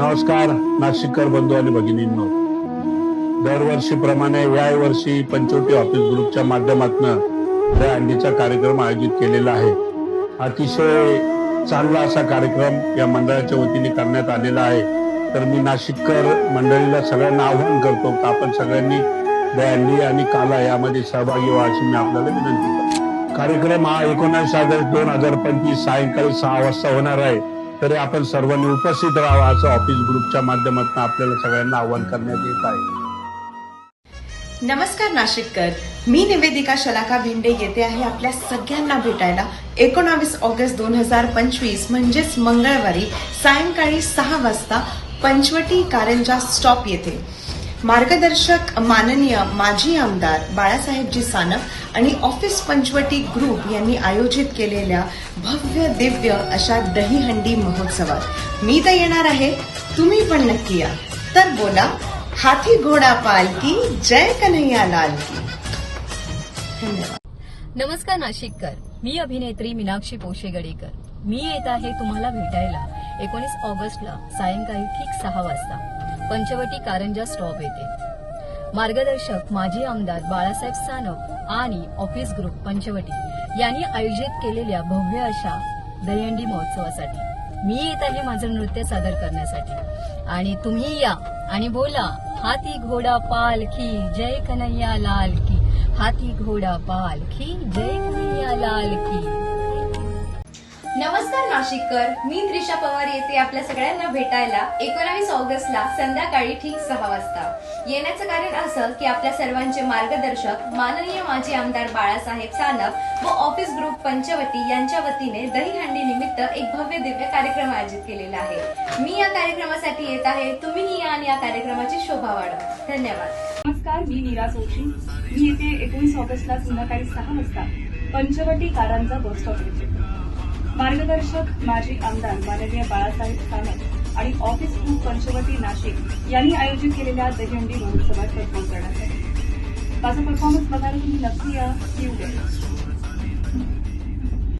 नमस्कार नाशिककर बंधू आणि भगिनींनो. दरवर्षीप्रमाणे या वर्षी पंचवटी ऑफिस ग्रुपच्या माध्यमातून या अंडीचा कार्यक्रम आयोजित केलेला आहे. अतिशय चांगला असा कार्यक्रम या मंडळाच्या वतीने करण्यात आलेला आहे. तर मी नाशिककर मंडळीला सगळ्यांना आव्हान करतो की आपण सगळ्यांनी दयांडी आणि काला यामध्ये सहभागी व्हा अशी मी आपल्याला विनंती करतो. कार्यक्रम हा एकोणास ऑगस्ट दोन हजार पंचवीस सायंकाळी सहा वाजता होणार आहे. तरी आपण सर्वांनी उपस्थित राहावं असं ऑफिस ग्रुपच्या माध्यमातून आपल्याला सगळ्यांना आवाहन करण्यात येत आहे. नमस्कार नाशिककर. मी निवेदिका शलाका भिंडे येते आहे आपल्या सगळ्यांना भेटायला. एकोणावीस ऑगस्ट दोन हजार पंचवीस म्हणजेच मंगळवारी सायंकाळी सहा वाजता पंचवटी कारंजा स्टॉप येथे. मार्गदर्शक माननीय माजी आमदार बाळासाहेबजी सानप आणि ऑफिस पंचवटी ग्रुप यांनी आयोजित केलेल्या भव्य दिव्य अशा दहीहंडी महोत्सवात. मी तर येणार आहे. तुम्ही पण नक्की या. तर बोला हाथी घोडा पालकी जय कन्हैया लाल की? धन्यवाद. नमस्कार नाशिककर. मी अभिनेत्री मीनाक्षी पोशेगडेकर. मी येत आहे तुम्हाला भेटायला. एकोणीस ऑगस्टला सायंकाळी ठीक सहा वाजता. पंचवटी कारंजा स्टॉप येथे मार्गदर्शक माजी आमदार बाळासाहेब सानप आणि ऑफिस ग्रुप पंचवटी यांनी आयोजित केलेल्या भव्य अशा दहीहंडी महोत्सवासाठी. मी येत आहे माझं नृत्य सादर करण्यासाठी. आणि तुम्ही या आणि बोला हाती घोडा पालखी जय कन्हैया लाल की. हाती घोडा पालखी जय कन्हैया लाल की. नमस्कार नाशिककर मी त्रिशा पवार येते आपल्या सगळ्यांना भेटायला एकोणावीस ऑगस्टला संध्याकाळी ठीक सहा वाजता. येण्याचं कारण असं की आपल्या सर्वांचे मार्गदर्शक माननीय माजी आमदार बाळासाहेब सानप व ऑफिस ग्रुप पंचवटी यांच्या वतीने दहीहंडी निमित्त एक भव्य दिव्य कार्यक्रम आयोजित केलेला आहे. मी या कार्यक्रमासाठी येत आहे. तुम्हीही या आणि या कार्यक्रमाची शोभा वाढवा. धन्यवाद. नमस्कार मी नीरा जोशी. मी येते एकोणीस ऑगस्टला संध्याकाळी सहा वाजता पंचवटी कारांचा बस स्टॉप मार्गदर्शक माजी आमदार माननीय बाळासाहेब सानप आणि ऑफिस टू पंचवटी नाशिक यांनी आयोजित केलेल्या दहीहंडी महोत्सवात परफॉर्म करण्यासाठी माझा परफॉर्मन्स बघायला तुम्ही नक्की या. येऊ द्या